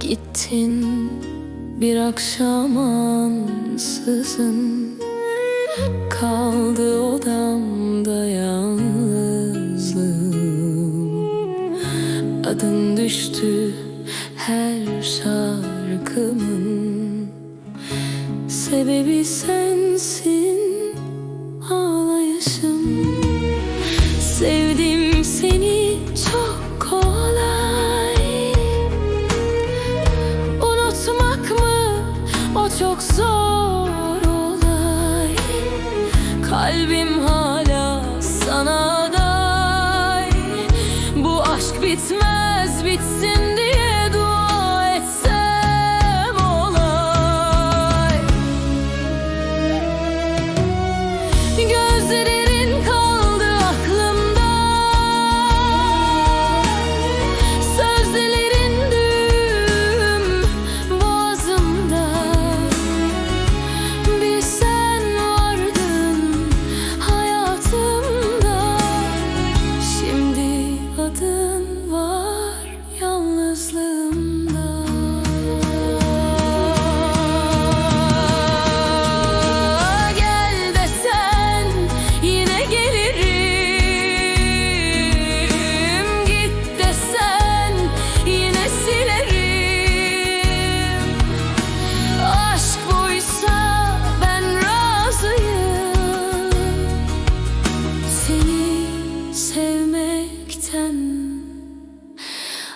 Gittin bir akşam ansızın Kaldı odamda yalnızlığım. Adın düştü her şarkımın. Sebebi sensin ağlayışım çok zor olay. Kalbim hala sana aday. Bu aşk bitmez bitsin diye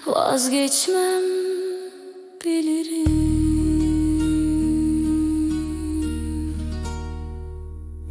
vazgeçmem bilirim